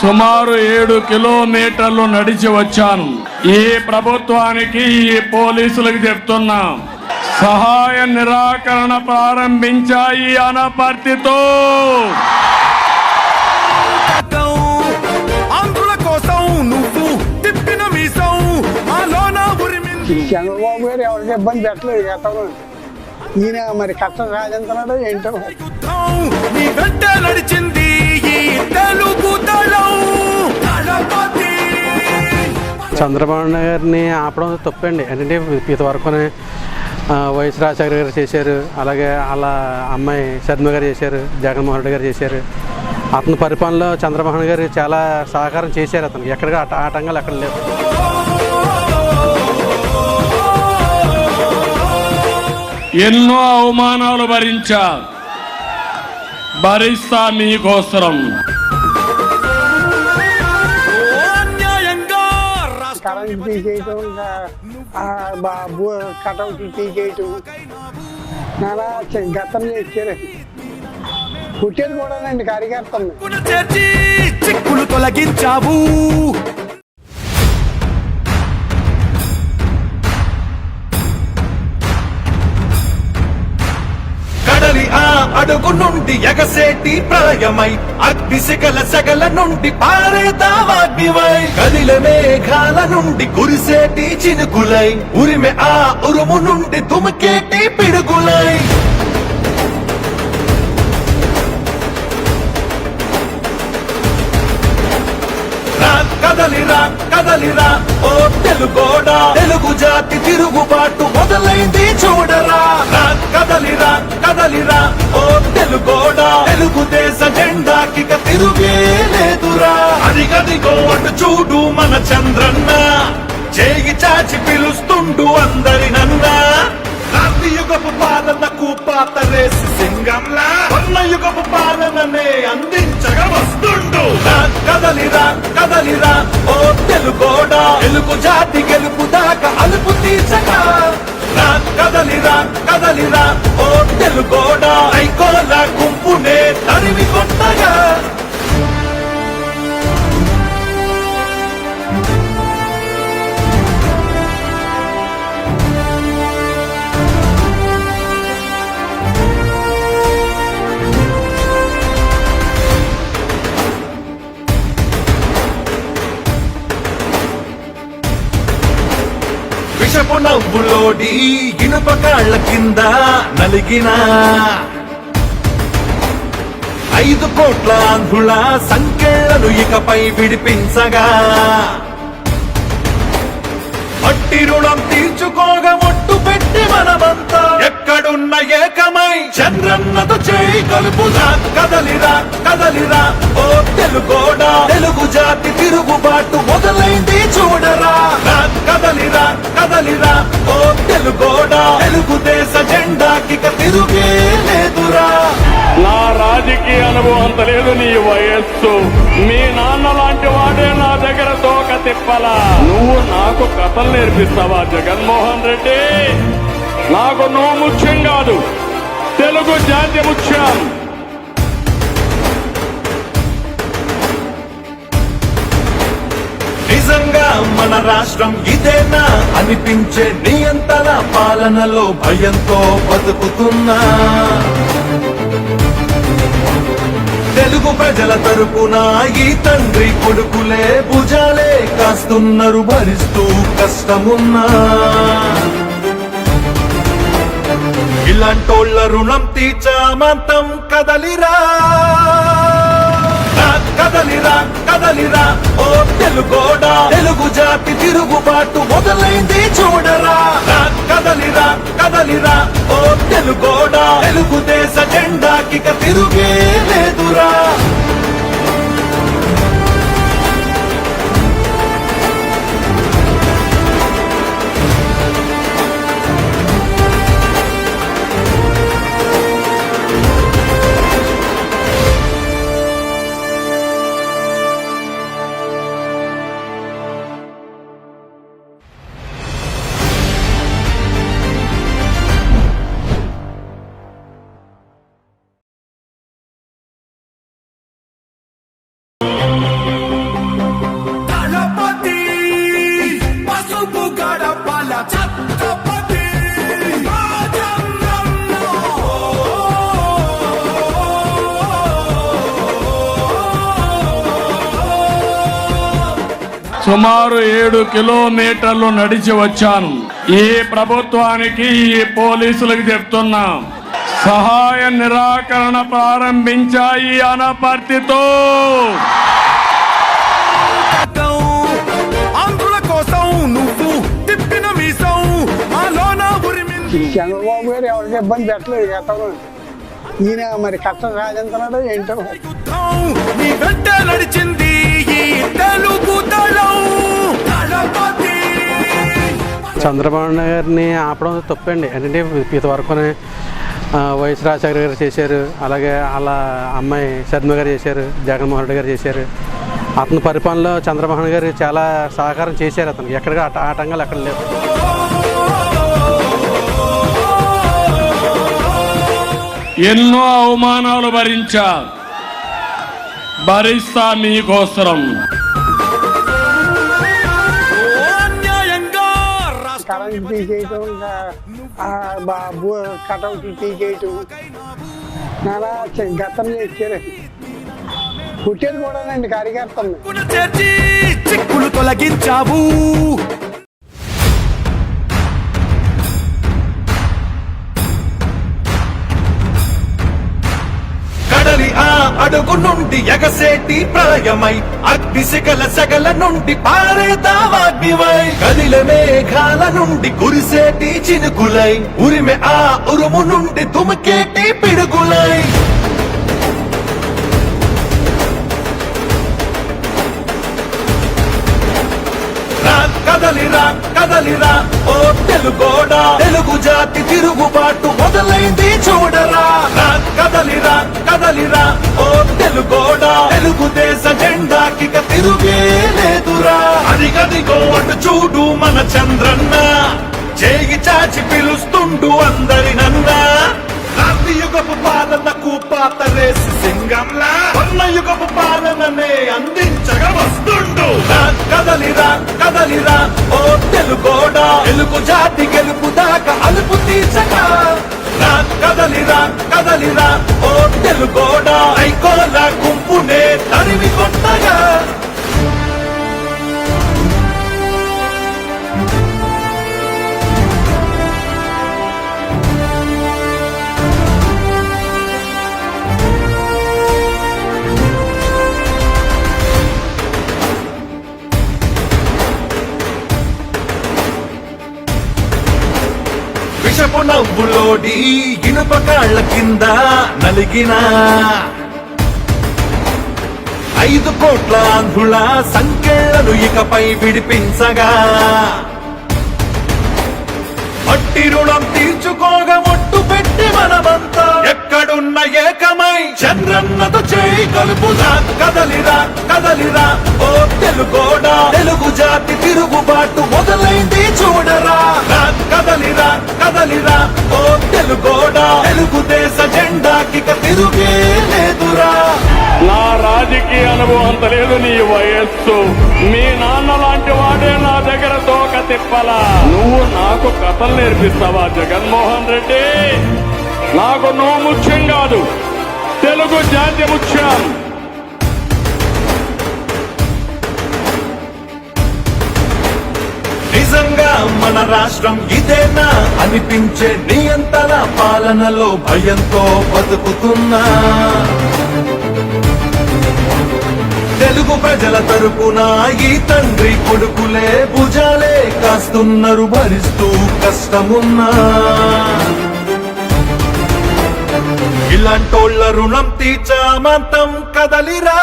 సుమారు ఏడు కిలోమీటర్లు నడిచి వచ్చాను. ఈ ప్రభుత్వానికి ఈ పోలీసులకు చెప్తున్నా సహాయ నిరాకరణ ప్రారంభించాయి అనపర్తితో. చంద్రబాబు గారు ఎవరికి ఇబ్బంది పెట్టలేదు గతంలో ఈయన మరి కష్టం సాధించినాడో ఏంటో. యుద్ధం నీ వెంట నడిచింది చంద్రబాబు నాయుడు గారిని ఆపడం తప్పండి. ఎందుకంటే ఇంతవరకు వైఎస్ రాజశేఖర గారు చేశారు. అలాగే వాళ్ళ అమ్మాయి శర్మ గారు చేశారు జగన్మోహన్ రెడ్డి గారు చేశారు. అతని పరిపాలనలో చంద్రబాబు గారు చాలా సహకారం చేశారు అతనికి ఎక్కడ ఆట ఆటంకాలు ఎక్కడ లేవు. ఎన్నో అవమానాలు భరించా భరిస్తా రాష్ట్ర కరెంట్ తీసేయటం ఇంకా ఆ బా- భూ కటౌట్ తీసేయటం. నానా చ- గతంలో ఇచ్చారు పుట్టేది చేర్చి చిక్కులు తొలగించావు. కడలి ఆ నుండి ఎగసేటి ప్రళయమై అగ్ని శిఖల సగల నుండి పారేదావాగ్నివై కదిల మేఘాల నుండి కురిసేటి చినుకులై ఉరిమె ఆ ఉరుము నుండి తుమకేటి పిడుగులై. కదలిరా ఓ తెలుగోడా తెలుగు జాతి తిరుగుబాటు మొదలైంది చూడరా. రా కదలిరా కదలిరా. ఓ తెలుగోడా తెలుగుదేశ జెండాకిక తిరుగే లేదురా. అదిగదిగో అటు చూడు మన చంద్రన్న. చేయి చాచి పిలుస్తుండు అందరిన యుగపు పాలనకు పాతరేసి సింగంలా. ఉన్న యుగపు పాలననే అందించగా వస్తుండు. కదలిరా కదలిరా ఓ తెలుగోడా తెలుగు జాతి గెలుపు దాకా అలుపు తీర్చగా కదలిరా కదలిరా ఓ తెలుగు విషపు నవ్వులోడి ఇనుప కాళ్ళ కింద నలిగిన ఐదు కోట్ల అంధుల సంఖ్యలను ఇకపై విడిపించగా. మట్టి రుణం తీర్చుకోగా ఒట్టు పెట్టి మనమంతా. ఎక్కడున్న ఏకమై చంద్రన్నత చేయి కలుపుదా. కదలిరా కదలిరా ఓ తెలుగోడా తెలుగు జాతి తిరుగుబాటు మొదలైంది చూడరా. కదలిరా కదలిరా ఓ తెలుగోడా తెలుగుదేశ జెండాకిక తిరుగే లేదురా. నా రాజకీయ అనుభవం అంత లేదు నీ వయస్సు. మీ నాన్న లాంటి వాడే నా దగ్గర తోక తిప్పలా. నువ్వు నాకు కథలు నేర్పిస్తావా జగన్మోహన్ రెడ్డి? నాకు నువ్వు ముఖ్యం కాదు. తెలుగు జాతి ముఖ్యం నిజంగా మన రాష్ట్రం ఇదేనా? అనిపించే నియంత్రణ పాలనలో భయంతో బతుకుతున్నా. తెలుగు ప్రజల తరపున ఈ తండ్రి కొడుకులే భుజాలే కాస్తున్నారు భరిస్తూ కష్టమున్నా. ఇలాంటోళ్ళ రుణం తీర్చామంతం కదలిరా. కదలిరా కదలి ఓ తెలుగోడా తెలుగు జాతి తిరుగుబాటు మొదలైంది చూడరా. కదలిరా కదలిరా ఓ తెలుగోడా తెలుగుదేశ జెండాకి తిరుగే లేదురా. సుమారు ఏడు కిలోమీటర్లు నడిచి వచ్చాను. ఈ ప్రభుత్వానికి ఈ పోలీసులకు చెప్తున్నా సహాయ నిరాకరణ ప్రారంభించాయి అనపర్తితో. చంద్రబాబు గారు ఎవరికి ఇబ్బంది పెట్టలేదు గతంలో ఈయన మరి కష్టం సాధించినాడు ఏంటో? యుద్ధం నీ వెంట నడిచింది. తెలుగు చంద్రబాబు నాయుడు గారిని ఆపడం తప్పండి. ఎందుకంటే ఇంతవరకు వైఎస్ రాజశేఖర గారు చేశారు అలాగే వాళ్ళ అమ్మాయి శర్మ గారు చేశారు జగన్మోహన్ రెడ్డి గారు చేశారు. అతని పరిపాలనలో చంద్రబాబు నాయుడు గారు చాలా సహకారం చేశారు అతనికి. ఎక్కడ ఆట ఆటంకాలు ఎక్కడ లేవు. ఎన్నో అవమానాలు భరించా భరిస్తా మీకోసరం కరెంట్ తీసేయటం ఇంకా ఆ బా- భూ కటౌట్లు తీసేయటం. చ- గతంలో ఇచ్చారు పుట్టేది కూడానండి కార్యకర్తలు విముక్తున చేర్చి చిక్కులు తొలగించావు. కడలి ఆ అడుగు నుండి ఎగసేటి ప్రాయమై అగ్ని శిఖల సగల నుండి పారేదావాగ్నివై కదిల మేఘాల నుండి కురిసేటి చినుకులై ఉరిమె ఆ ఉరుము నుండి తుమకేటి పిడుగులై. కదలిరా కదలిరా ఓ తెలుగోడా తెలుగు జాతి తిరుగుబాటు మొదలైంది చూడరా. కదలిరా కదలిరా ఓ తెలుగోడా తెలుగుదేశ జెండాకి తిరుగే లేదురా. అదిగదిగో అటు చూడు మన చంద్రన్న. చేయి చాచి పిలుస్తుండు అందరినన్నా క్రాంతి యుగపు పాలనకు పాత రేసి సింగంలా. ఉన్న యుగపు పాలననే అందించగా వస్తు కదలిరా కదలిరా ఓ తెలుగోడా తెలుగు జాతి గెలుపు దాకా అలుపు రా, కదలిరా కదలిరా ఓ తెలుగోడా ఐకోల విషపు నవ్వులోడి ఇనుప కాళ్ళ కింద నలిగిన ఐదు కోట్ల ఆంధ్రుల సంఖ్యలను ఇకపై విడిపించగా మట్టి రుణం తీర్చుకోగా ఒట్టు పెట్టి మనమంతా ఎక్కడున్న ఏకమై చంద్రన్నతో చేయి కలుపుదా. కదలిరా కదలిరా ఓ తెలుగోడా. తెలుగు జాతి తిరుగుబాటు మొదలైంది చూడరా. కదలిరా కదలిరా ఓ తెలుగోడా తెలుగుదేశ జెండాకిక తిరుగే లేదురా. నా రాజకీయ అనుభవం లేదు నీ వయస్సు. మీ నాన్న లాంటి వాడే నా దగ్గర తోక తిప్పలా. నువ్వు నాకు కథలు నేర్పిస్తావా జగన్మోహన్ రెడ్డి? నాకు నువ్వు ముఖ్యం కాదు. తెలుగు జాతి ముఖ్యం. నిజంగా మన రాష్ట్రం ఇదేనా? అనిపించే నియంతల పాలనలో భయంతో బతుకుతున్నా. తెలుగు ప్రజల తరపున ఈ తండ్రి కొడుకులే భుజాలే కాస్తున్నారు భరిస్తూ కష్టమున్నా. ఇలాంటోళ్ళ రుణం తీర్చామంతం కదలిరా.